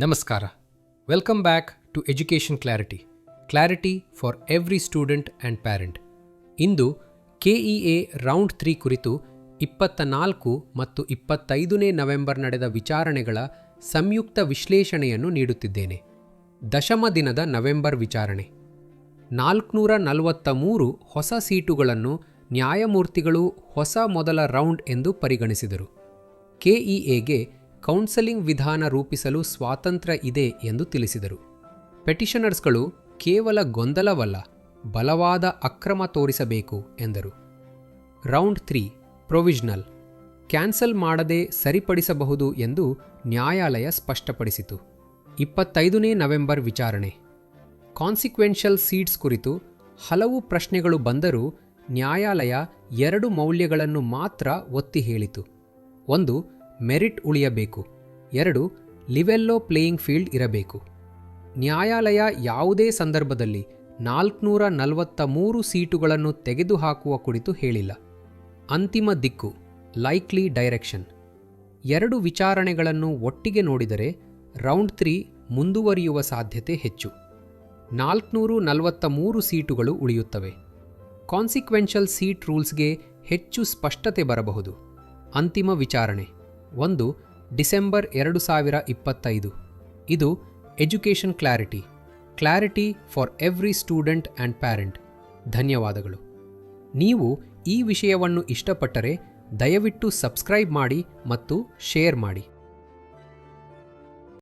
ನಮಸ್ಕಾರ. Welcome back to education clarity clarity for every student and parent into KEA round three ಕುರಿತು ಇಪ್ಪತ್ತ ನಾಲ್ಕು ಮತ್ತು ಇಪ್ಪತ್ತೈದನೇ ನವೆಂಬರ್ ನಡೆದ ವಿಚಾರಣೆಗಳ ಸಂಯುಕ್ತ ವಿಶ್ಲೇಷಣೆಯನ್ನು ನೀಡುತ್ತಿದ್ದೇನೆ. ದಶಮ ದಿನದ ನವೆಂಬರ್ ವಿಚಾರಣೆ. ನಾಲ್ಕುನೂರ ನಲವತ್ತ ಮೂರು ಹೊಸ ಸೀಟುಗಳನ್ನು ನ್ಯಾಯಮೂರ್ತಿಗಳು ಹೊಸ ಮೊದಲ ರೌಂಡ್ ಎಂದು ಪರಿಗಣಿಸಿದರು. ಕೆಇಎಗೆ ಕೌನ್ಸೆಲಿಂಗ್ ವಿಧಾನ ರೂಪಿಸಲು ಸ್ವಾತಂತ್ರ್ಯ ಇದೆ ಎಂದು ತಿಳಿಸಿದರು. ಪೆಟಿಷನರ್ಸ್ಗಳು ಕೇವಲ ಗೊಂದಲವಲ್ಲ, ಬಲವಾದ ಅಕ್ರಮ ತೋರಿಸಬೇಕು ಎಂದರು. ರೌಂಡ್ ತ್ರೀ, ಪ್ರೊವಿಷನಲ್, ಕ್ಯಾನ್ಸಲ್ ಮಾಡದೆ ಸರಿಪಡಿಸಬಹುದು ಎಂದು ನ್ಯಾಯಾಲಯ ಸ್ಪಷ್ಟಪಡಿಸಿತು. ಇಪ್ಪತ್ತೈದನೇ ನವೆಂಬರ್ ವಿಚಾರಣೆ. ಕಾನ್ಸಿಕ್ವೆನ್ಷಿಯಲ್ ಸೀಟ್ಸ್ ಕುರಿತು ಹಲವು ಪ್ರಶ್ನೆಗಳು ಬಂದರೂ ನ್ಯಾಯಾಲಯ ಎರಡು ಮೌಲ್ಯಗಳನ್ನು ಮಾತ್ರ ಒತ್ತಿ ಹೇಳಿತು. ಒಂದು ಮೆರಿಟ್ ಉಳಿಯಬೇಕು. ಎರಡು, ಲಿವೆಲ್ಲೋ ಪ್ಲೇಯಿಂಗ್ ಫೀಲ್ಡ್ ಇರಬೇಕು. ನ್ಯಾಯಾಲಯ ಯಾವುದೇ ಸಂದರ್ಭದಲ್ಲಿ ನಾಲ್ಕುನೂರ ನಲವತ್ತ ಮೂರು ಸೀಟುಗಳನ್ನು ತೆಗೆದುಹಾಕುವ ಕುರಿತು ಹೇಳಿಲ್ಲ. ಅಂತಿಮ ದಿಕ್ಕು, ಲೈಕ್ಲಿ ಡೈರೆಕ್ಷನ್. ಎರಡು ವಿಚಾರಣೆಗಳನ್ನು ಒಟ್ಟಿಗೆ ನೋಡಿದರೆ ರೌಂಡ್ ತ್ರೀ ಮುಂದುವರಿಯುವ ಸಾಧ್ಯತೆ ಹೆಚ್ಚು. ನಾಲ್ಕುನೂರು ನಲವತ್ತ ಮೂರು ಸೀಟುಗಳು ಉಳಿಯುತ್ತವೆ. ಕಾನ್ಸಿಕ್ವೆನ್ಷಲ್ ಸೀಟ್ ರೂಲ್ಸ್ಗೆ ಹೆಚ್ಚು ಸ್ಪಷ್ಟತೆ ಬರಬಹುದು. ಅಂತಿಮ ವಿಚಾರಣೆ. ಒಂದು ಡಿಸೆಂಬರ್ ಎರಡು ಸಾವಿರ ಇಪ್ಪತ್ತೈದು. ಇದು education clarity. Clarity for every student and parent. ಧನ್ಯವಾದಗಳು. ನೀವು ಈ ವಿಷಯವನ್ನು ಇಷ್ಟಪಟ್ಟರೆ ದಯವಿಟ್ಟು ಸಬ್ಸ್ಕ್ರೈಬ್ ಮಾಡಿ ಮತ್ತು ಶೇರ್ ಮಾಡಿ.